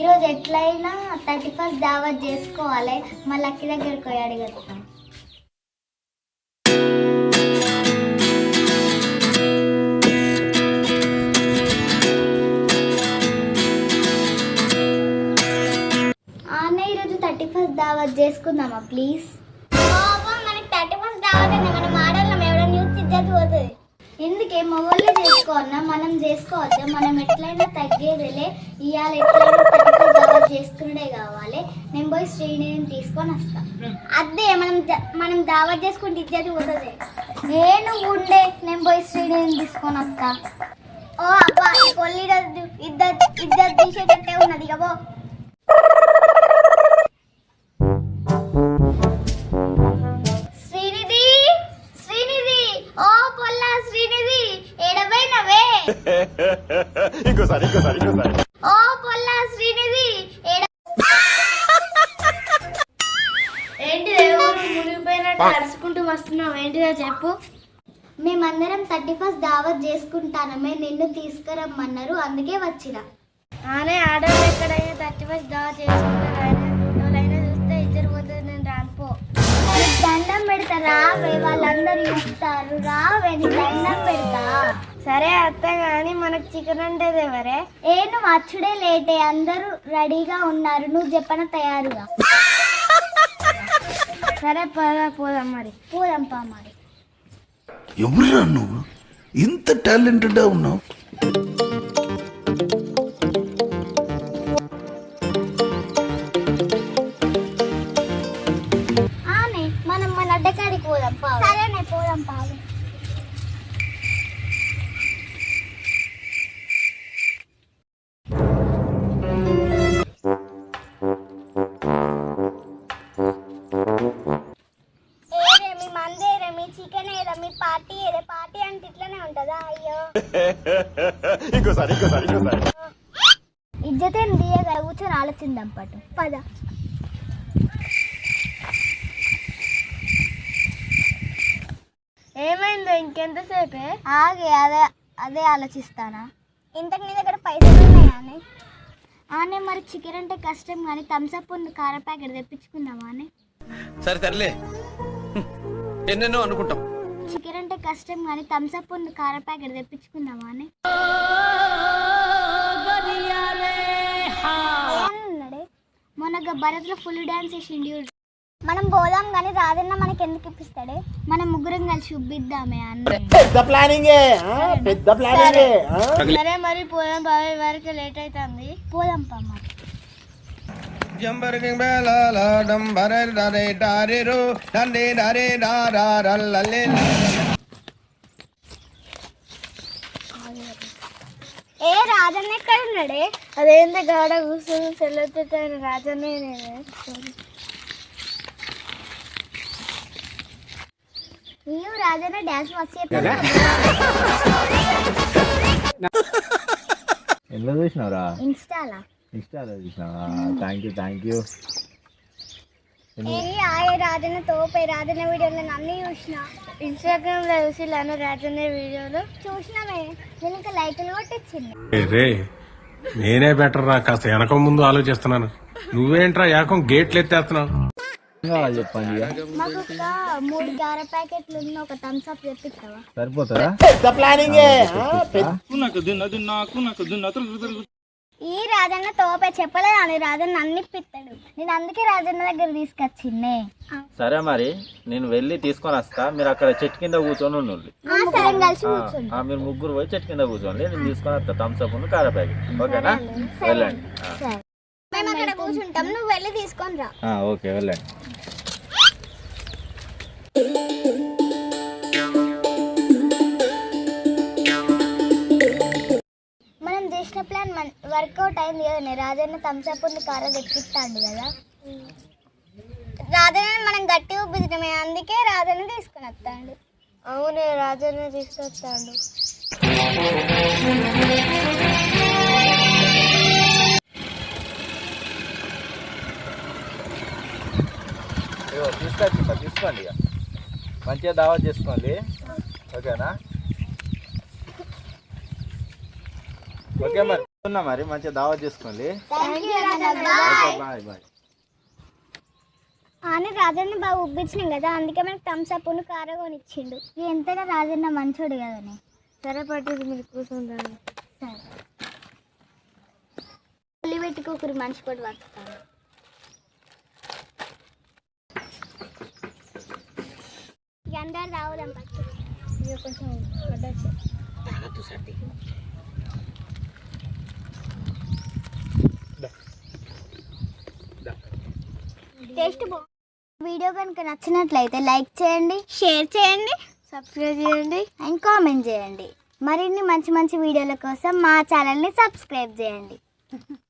ఈరోజు ఎట్లయినా thirty first దావత్ చేసుకోవాలి. మా లక్కీ దగ్గరికి పోయి అడిగేస్తాం. ఈరోజు థర్టీ ఫస్ట్ దావత్ చేసుకుందామా ప్లీజ్? చేసుకోవన్నా మనం చేసుకోవద్దా? మనం ఎట్లయినా తగ్గేదిలే. ఇవాళ ఎట్లయినా చేసుకునే కావాలి. నేను పోయి శ్రీనిధిని తీసుకొని వస్తా. అదే మనం మనం దావత్ చేసుకుంటే ఇజ్జత్ పోతుంది. నేను ఉండే నేను పోయి శ్రీనిధిని తీసుకొని వస్తా. ఓ అబ్బా ఈ ఇద్దరు ఇద్దరు తీసేటట్టే ఉన్నది ఇక ఇంకోసారి ఇంకోసారి ఇంకోసారి. ఓ పొల్ల శ్రీనిధి ఏంటి మునిగిపోయినట్టు అరుచుకుంటూ వస్తున్నావు? ఏంటిదో చెప్పు. మేమందరం థర్టీ ఫస్ట్ దావత్ చేసుకుంటానమే నిన్ను తీసుకురమ్మన్నారు అందుకే వచ్చిన. ఆనే ఆడవాళ్ళు ఎక్కడైనా థర్టీ ఫస్ట్ దావా చేసుకుంటారు? ఎవరైనా చూస్తే ఇద్దరు పోతుంది నేను రానుపో దండం పెడతా రావే వాళ్ళందరూ చూస్తారు. రావే దండం పెడతా. సరే అత్త కానీ మనకు చికెన్ అంటే ఎవరే ఏ నువ్వు అచ్చుడే లేటే అందరూ రెడీగా ఉన్నారు నువ్వు చెప్పన తయారుగా. సరే పద పోదాం మరి. పోదాం పా మరి. ఎవరురా నువ్వు? ఇంత టాలెంటెడ్గా ఉన్నావు. అయ్యో. ఇంకోసారి ఇంకోసారి ఇంకోసారి. ఇజ్జతే కూర్చొని ఆలోచిందాం పట్టు పద. ఏమైందో ఇంకెంతసేపే? ఆగే అదే అదే ఆలోచిస్తానా? ఇంతకు నీ దగ్గర పైసలు ఉన్నాయా అని? ఆనే మరి చికెన్ అంటే కష్టం కానీ థమ్స్అప్ ఉంది కార ప్యాకెట్ తెప్పించుకుందామా అని? సరే తరలే ఎన్నెన్నో అనుకుంటాం. చికెన్ అంటే కష్టం కానీ థమ్స్అప్ ఉంది కార ప్యాకెట్ తెప్పించుకుందామా అని? మొన్న భరత్లో ఫుల్ డాన్స్ చూడు. మనం పోదాం కానీ రాదన్న మనకి ఎందుకు ఇప్పిస్తాడే? మనం ముగ్గురం కలిసి చూపిద్దామే అన్న. సరే. మరి పోదాం బాబాయ్ వరకు లేట్ అవుతుంది పోదాం పా జంబరకింగ్ బేలాల డంబర డారిరు ఏ రాజన్న ఎక్కడ ఉన్నాడే అదేంటి గాడ కూర్చొని సెల్లెత్తుతాను రాజన్నే నేనే నీవు రాజన్న డాన్స్ మస్తు చేస్తాడు. ఎందులో చూసినావురా? ఇన్స్టాలా? థ్యాంక్ యూ థ్యాంక్ యూ ఆయే రాజన్న తోపే రాజన్న వీడియోలు నేను అన్ని చూసిన. ఇన్స్టాగ్రామ్లో చూసి లాను రాజన్నే వీడియోలు చూసినామే. నేను ఇంకా లైకులు కొట్టించింది రే నేనే బెటర్ రా కాస్త వెనక ముందు ఆలోచిస్తున్నాను. నువ్వేంట్రా ఏకం గేట్లు ఎత్తేస్తున్నావు? చెప్పండి ఇక. మాకు ఒక మూడు గార ప్యాకెట్లు ఉన్న ఒక థమ్స్ అప్ తెప్పిస్తావా? సరిపోతుందా? ఈ రాజన్న తోపే చెప్పలేదు అని రాజన్న అన్ని ఇప్పిస్తాడు నేను అందుకే రాజన్న దగ్గర తీసుకొచ్చిండే సరే మరి నేను వెళ్ళి తీసుకొని వస్తా. మీరు అక్కడ చెట్టు కింద కూర్చొని ఉండండి. ఆ, సరే కలిసి ఆ, కూర్చోండి. ఆ, మీరు ముగ్గురు పోయి చెట్టు కింద కూర్చోండి. నేను తీసుకొని వస్తా. థమ్స్ అప్ కార ప్యాకెట్ ఓకేనా? వెళ్ళండి. మేము అక్కడ కూర్చుంటాం. నువ్వు వెళ్ళి తీసుకొని రా. ఓకే వెళ్ళండి. వర్కౌట్ అయింది కదా రాజన్న థమ్స్ అప్ ఉంది కార తెప్పిస్తాడు కదా. రాజన్న మనం గట్టి ఉబ్బితమే అందుకే రాజన్న తీసుకొని వస్తాడు అవునే రాజన్నే తీసుకొస్తాడు తీసుకోండి ఇక. మంచిగా దావా చేసుకోండి. ఓకేనా? ఓకే మరి. ఉన్నా మరి మంచిగా దావత్ చేసుకోండి. బాయ్ బాయ్ అని రాజన్న. బాగా ఉబ్బించినాం కదా అందుకే మనకి థమ్స్ అప్ కార కొనిచ్చిండు. ఎంతగా రాజన్న మంచోడు కదని సరే పట్టి మీరు కూర్చుంటాను సరే. ఉల్లి పెట్టుకోకూరి మనిషి కూడా పడుతాను అందరు రావుదాం పట్టు. కొంచెం టేస్ట్ వీడియో కనుక నచ్చినట్లయితే లైక్ చేయండి షేర్ చేయండి సబ్స్క్రైబ్ చేయండి అండ్ కామెంట్ చేయండి. మరిన్ని మంచి మంచి వీడియోల కోసం మా ఛానల్ని సబ్స్క్రైబ్ చేయండి.